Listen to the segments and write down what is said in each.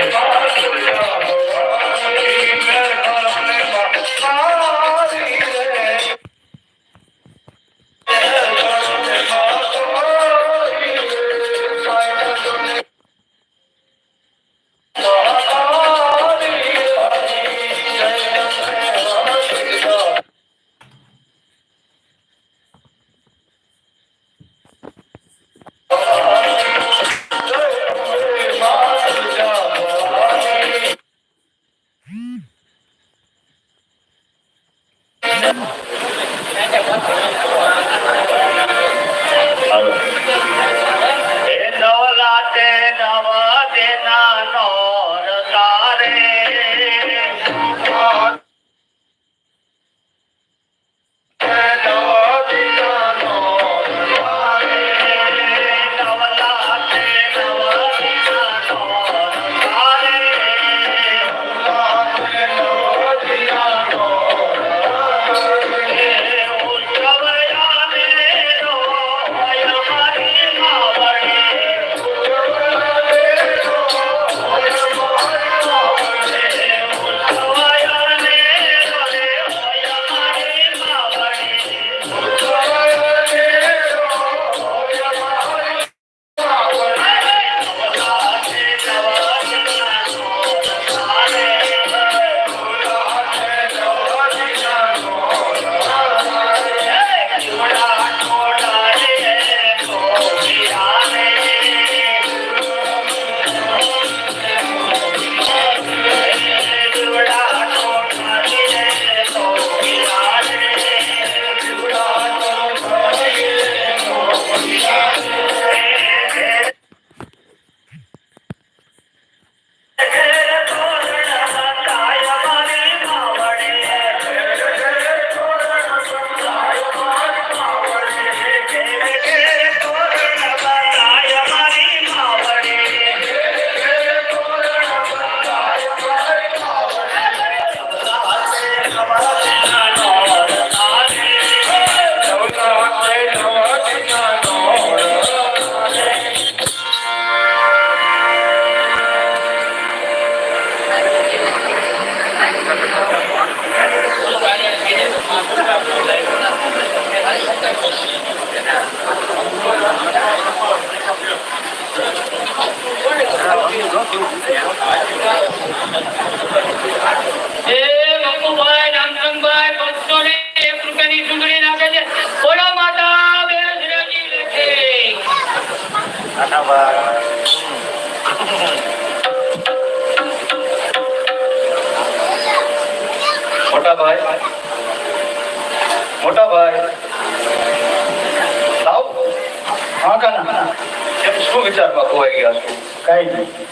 Thank you. એમ શું વિચારમાં ખોવાઈ ગયા છો? કઈ નહીં.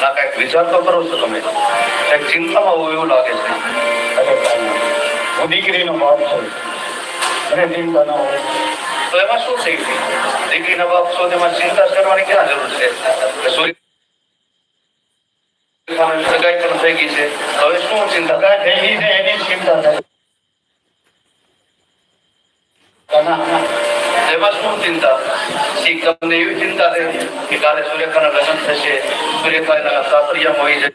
ના કંઈક વિચાર તો કરો છો તમે. કંઈક ચિંતામાં હોય એવું લાગે છે. અરે હું દીકરીનો બાપ છું. મને ચિંતા ન હોય. તો એમાં શું થઈ ગયું? દીકરીના બાપ છો તેમાં ચિંતા કરવાની ક્યાં જરૂર છે? સગાઈ પણ થઈ ગઈ છે. હવે શું ચિંતા? સગા થઈ ગઈ છે એની ચિંતા થાય. એમાં શું ચિંતા? શીખ તમને એવી ચિંતા છે કે કાલે સૂર્યકાના લગ્ન થશે સૂર્યકાના સાસરિયામાં હોય જશે.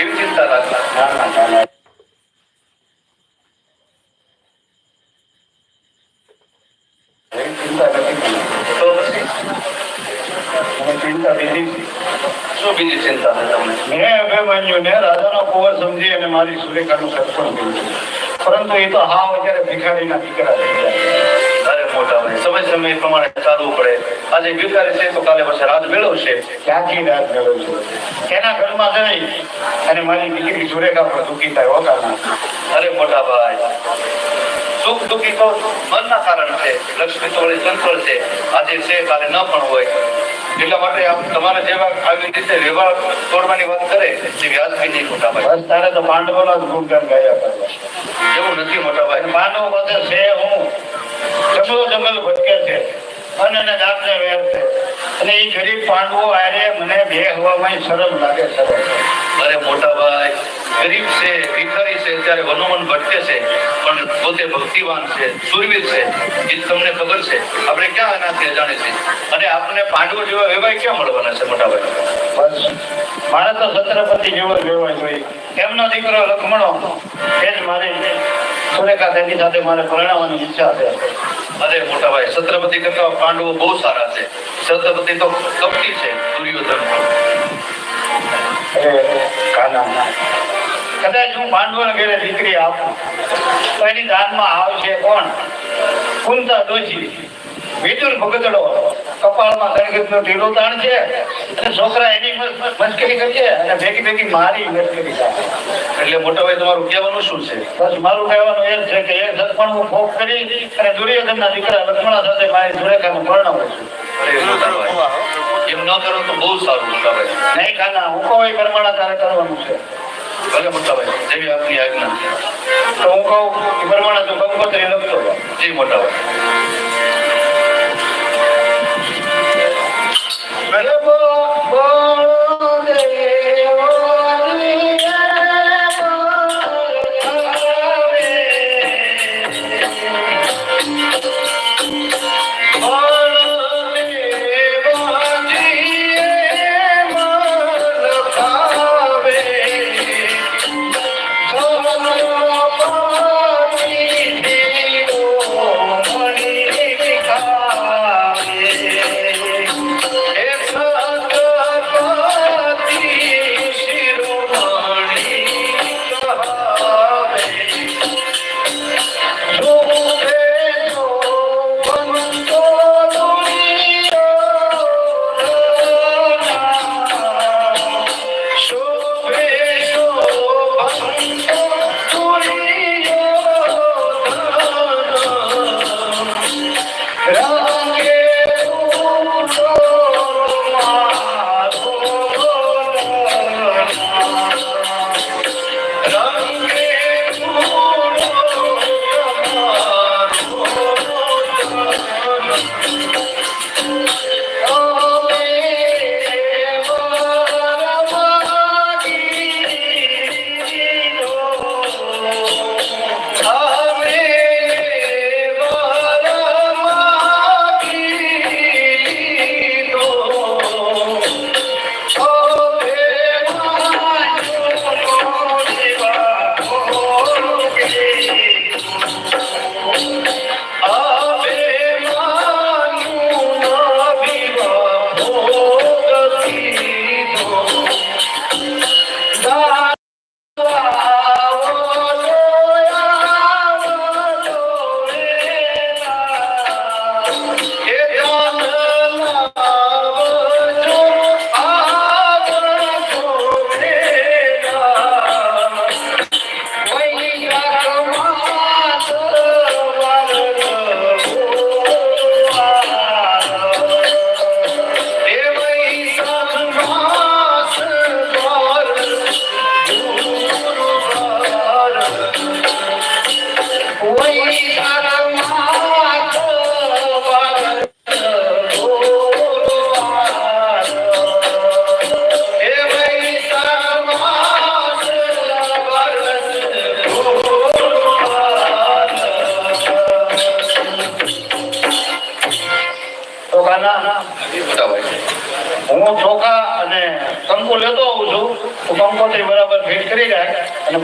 એવી ચિંતા ના ના એવી ચિંતા બીજી શું બીજી ચિંતા છે તમને? મેં અભિમન્યુને રાજાનો કુંવર સમજી અને મારી સુરેખાનું સત્સંગ કર્યું પરંતુ એ તો હાવ અત્યારે ભિખારીના દીકરા થઈ ગયા ઘરમાં જઈ અને મારી દીકરી સુરેખા પર દુઃખી થાય અરે મોટા સુખ દુઃખી તો મનના કારણ છે. લક્ષ્મી તો વળી છે. આજે છે કાલે ન પણ હોય. એટલા માટે તમારા જેવા આવી રીતે વ્યવહાર તોડવાની વાત કરે તે વ્યાજબી નહીં મોટા ભાઈ તારે તો પાંડવોના જ ગુણગાન ગાયા કરવા એવું નથી મોટા ભાઈ. માનવ પાસે છે હું. જંગલો જંગલ ભટકે છે. અન અને જાતને વેર છે. અને એ ગરીબ પાંડવો આરે મને બે હવામાં સરળ લાગે સરળ અરે મોટા ભાઈ ગરીબ છે ભિખારી છે ત્યારે વનોવન ભટકે છે પણ પોતે ભક્તિવાન છે સુરવીર છે એ તમને ખબર છે. આપણે ક્યાં એનાથી અજાણે છે અને આપણે પાંડવો જેવા વેવાય ક્યાં મળવાના છે મોટા ભાઈ? બસ. મારા તો છત્રપતિ જેવો વેવાય જોઈએ એમનો દીકરો લખમણો એ જ મારી. સુરેખા સાથે મારે પરણાવવાની ઈચ્છા છે. અરે મોટા ભાઈ છત્રપતિ કરતા પાંડવો બહુ સારા છે. છત્રપતિ તો કપટી છે દુર્યોધન કદાચ હું પાંડવોને ઘેરે દીકરી આપું તો એની દાનમાં આવશે કોણ? કુંતા દોશી. વિદુર ભગતડો. કપાળમાં ગણગતનો ઢીલો તાણ છે. અને છોકરા એની મસ- મસ્કરી કરીએ અને ભેગી ભેગી મારી મસ્કરી કરે એટલે મોટા ભાઈ તમારું કહેવાનું શું છે? બસ મારું કહેવાનું એ છે કે એ સત્પણ હું ભોગ કરી અને દુર્યોધનના દીકરા લક્ષ્મણા સાથે મારી સુરેખાનું પરણાવું છું. એમ ન કરો તો બહુ સારું મોટા ભાઈ. નહીં ખાના હું કહું એ પરમાણા તારે કરવાનું છે. ભલે મોટા ભાઈ. જેવી આપની આજ્ઞા તો હું કહું એ પરમાણા તો કંકોત્રી લખતો. જી મોટા ભાઈ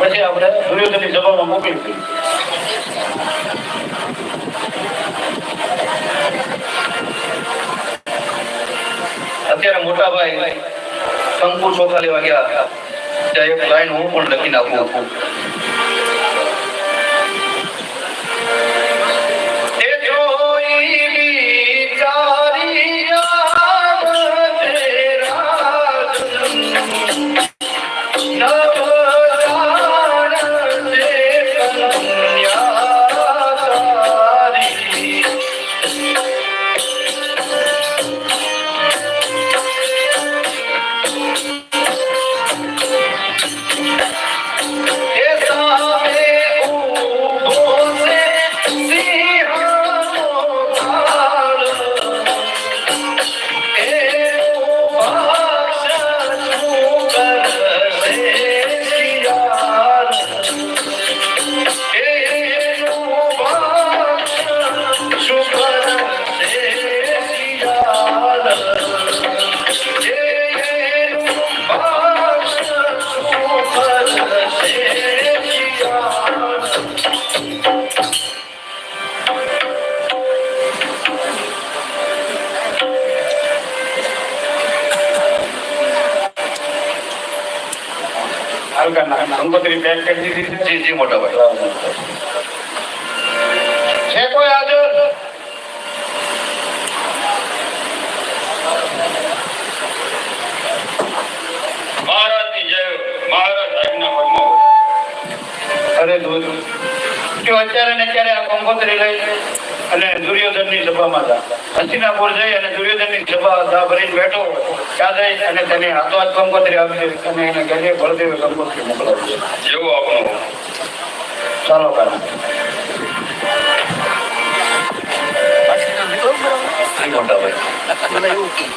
પછી આપણે દુર્યોધનની સભામાં મોકલી દઈએ અત્યારે મોટા ભાઈ શંકુ ચોખા લેવા ગયા ત્યાં એક લાઈન હું પણ લખી નાખું. હલકા કંકોત્રી પેક અત્યારે ને આ કંકોત્રી લઈ અને દુર્યોધનની સભામાં જા. હસ્તિનાપુર જઈ અને દુર્યોધનની સભા દા ભરીને બેઠો કાદઈ અને તેને હાથો હાથ કંકોત્રી આપશે અને એને ગજે બળદેવ કંકોત્રી મોકલાવશે જેવું આપણું ચાલો કારણ મોટા ભાઈ.